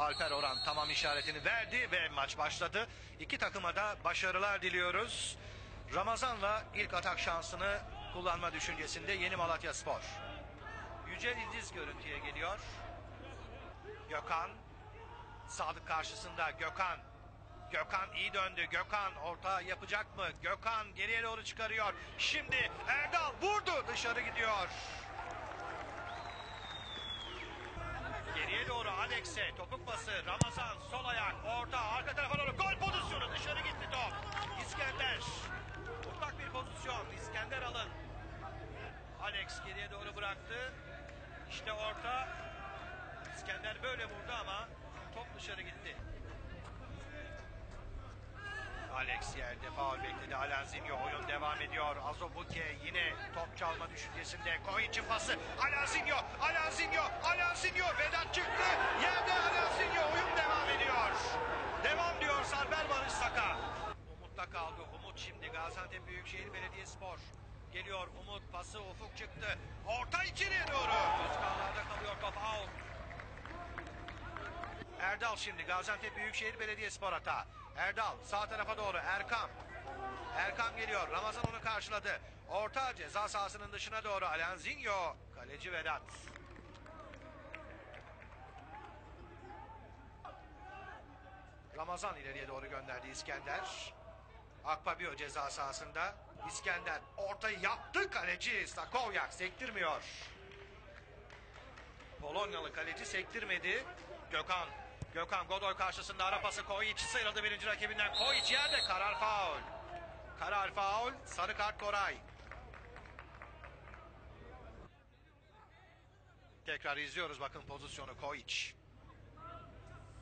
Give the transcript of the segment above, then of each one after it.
Alper Orhan tamam işaretini verdi ve maç başladı. İki takıma da başarılar diliyoruz. Ramazan'la ilk atak şansını kullanma düşüncesinde Yeni Malatya Spor. Yücel İldiz görüntüye geliyor. Gökhan. Sadık karşısında Gökhan. Gökhan iyi döndü. Gökhan orta yapacak mı? Gökhan geriye doğru çıkarıyor. Şimdi Erdal vurdu. Dışarı gidiyor. Geriye doğru Alex'e topuk pası. Ramazan sol ayak. Orta arka tarafa doğru gol pozisyonu. Dışarı gitti top. İskender. Mutlak bir pozisyon. İskender alın. Alex geriye doğru bıraktı. İşte orta. İskender böyle vurdu ama top dışarı gitti. Alex yerde faul bekledi. Alanzinho oyun devam ediyor. Azobuke yine top çalma düşüncesinde. Koyic'in pası. Alanzinho, Alanzinho, Alanzinho. Vedat çıktı. Yerde Alanzinho. Oyun devam ediyor. Devam diyor Sarber Barış Saka. Umut'ta kaldı. Umut şimdi Gaziantep Büyükşehir Belediyespor. Geliyor Umut pası ufuk çıktı. Orta içeriye doğru. Özkanlar'da kalıyor top out. Erdal şimdi Gaziantep Büyükşehir Belediyespor hata. Erdal sağ tarafa doğru Erkam. Erkam geliyor. Ramazan onu karşıladı. Orta ceza sahasının dışına doğru Alanzinho. Kaleci Vedat. Ramazan ileriye doğru gönderdi İskender. Akpabio ceza sahasında. İskender ortayı yaptı. Kaleci Stakovyak sektirmiyor. Polonyalı kaleci sektirmedi. Gökhan. Gökhan Godoy karşısında ara pası Koyic sıyrıldı birinci rakibinden. Koyic yerde karar faul. Karar faul. Sarı kart Koray. Tekrar izliyoruz bakın pozisyonu Koyic.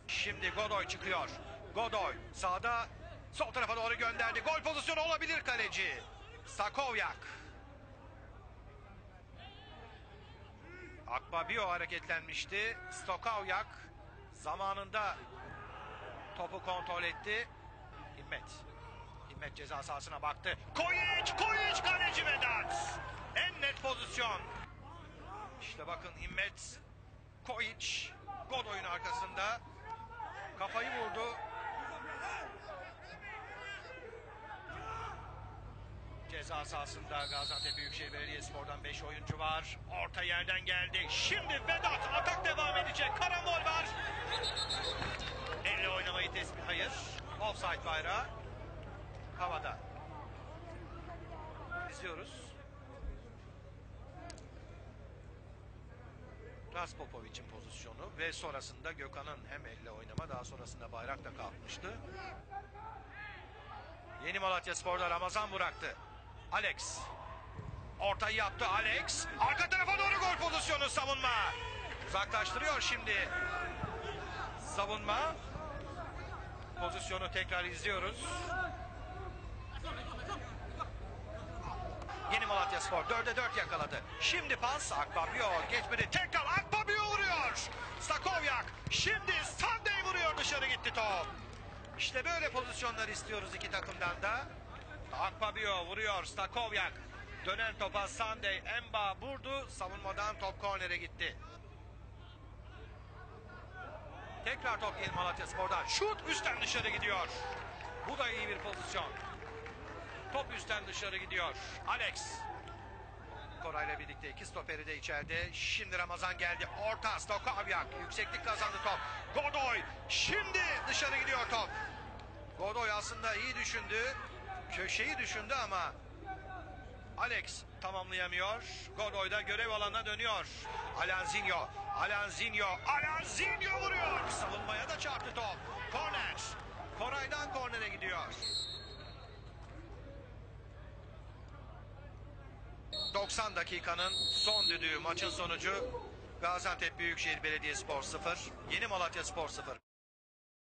Şimdi Godoy çıkıyor. Godoy sağda sol tarafa doğru gönderdi. Gol pozisyonu olabilir kaleci. Stakovyak. Akbabio hareketlenmişti. Stokavyak zamanında topu kontrol etti. Himmet. Himmet ceza sahasına baktı. Koyic, Koyic kaleci Vedat. En net pozisyon. İşte bakın Himmet, Koyic, Godoy'un arkasında. Kafayı vurdu. Ceza sahasında Gaziantep Büyükşehir Belediyespor'dan 5 oyuncu var. Orta yerden geldi. Şimdi Vedat atak devam edecek. Karambol var. Elle oynamayı tespit. Hayır. Offside bayrağı. Havada. İzliyoruz. Raspopovic'in pozisyonu ve sonrasında Gökhan'ın hem elle oynama daha sonrasında bayrak da kalkmıştı. Yeni Malatya Spor'da Ramazan bıraktı. Alex. Ortayı yaptı Alex. Arka tarafa doğru gol pozisyonu savunma. Uzaklaştırıyor şimdi. Savunma. Pozisyonu tekrar izliyoruz. Yeni Malatya Spor 4'e 4 yakaladı. Şimdi pas Akpabio geçmedi. Tekrar Akpabio vuruyor. Stakovyak. Şimdi Sunday vuruyor dışarı gitti top. İşte böyle pozisyonlar istiyoruz iki takımdan da. Akpabio vuruyor Stakovyak. Dönen topa Sunday Emba vurdu. Savunmadan top kornere gitti. Tekrar top Yeni Malatya Spor'dan. Şut üstten dışarı gidiyor. Bu da iyi bir pozisyon. Top üstten dışarı gidiyor. Alex. Koray'la birlikte iki stoperi de içeride. Şimdi Ramazan geldi. Orta Stokavyak. Yükseklik kazandı top. Godoy. Şimdi dışarı gidiyor top. Godoy aslında iyi düşündü. Köşeyi düşündü ama Alex tamamlayamıyor. Godoy da görev alanına dönüyor. Alanzinho. Alanzinho. Alanzinho vuruyor. Savunmaya da çarptı top. Korner. Koray'dan kornere gidiyor. 90 dakikanın son düdüğü maçın sonucu Gaziantep Büyükşehir Belediyespor 0, Yeni Malatya Spor 0.